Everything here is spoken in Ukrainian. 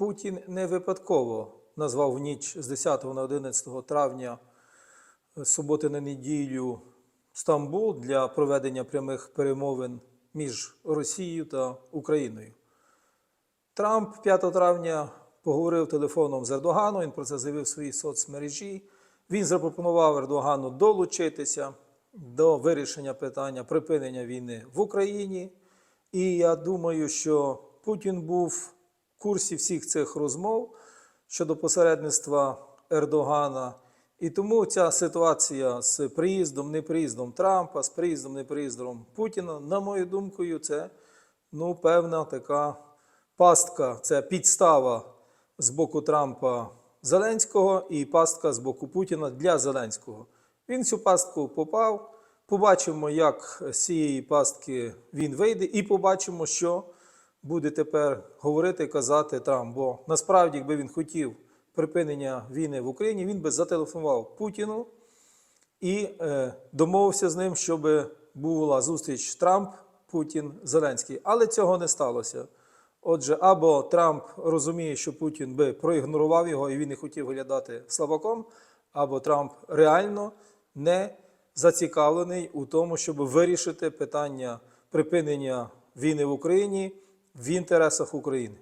Путін не випадково назвав ніч з 10 на 11 травня з суботи на неділю Стамбул для проведення прямих перемовин між Росією та Україною. Трамп 5 травня поговорив телефоном з Ердоганом, він про це заявив в своїй соцмережі. Він запропонував Ердогану долучитися до вирішення питання припинення війни в Україні. І я думаю, що Путін був курсі всіх цих розмов щодо посередництва Ердогана. І тому ця ситуація з приїздом, неприїздом Трампа, з приїздом, неприїздом Путіна, на мою думку, це ну, певна така пастка, це підстава з боку Трампа Зеленського і пастка з боку Путіна для Зеленського. Він цю пастку попав. Побачимо, як з цієї пастки він вийде, і побачимо, що буде тепер говорити казати Трамп. Бо насправді, якби він хотів припинення війни в Україні, він би зателефонував Путіну і е, домовився з ним, щоб була зустріч Трамп, Путін, Зеленський. Але цього не сталося. Отже, або Трамп розуміє, що Путін би проігнорував його і він не хотів виглядати слабаком, або Трамп реально не зацікавлений у тому, щоб вирішити питання припинення війни в Україні в інтересах України.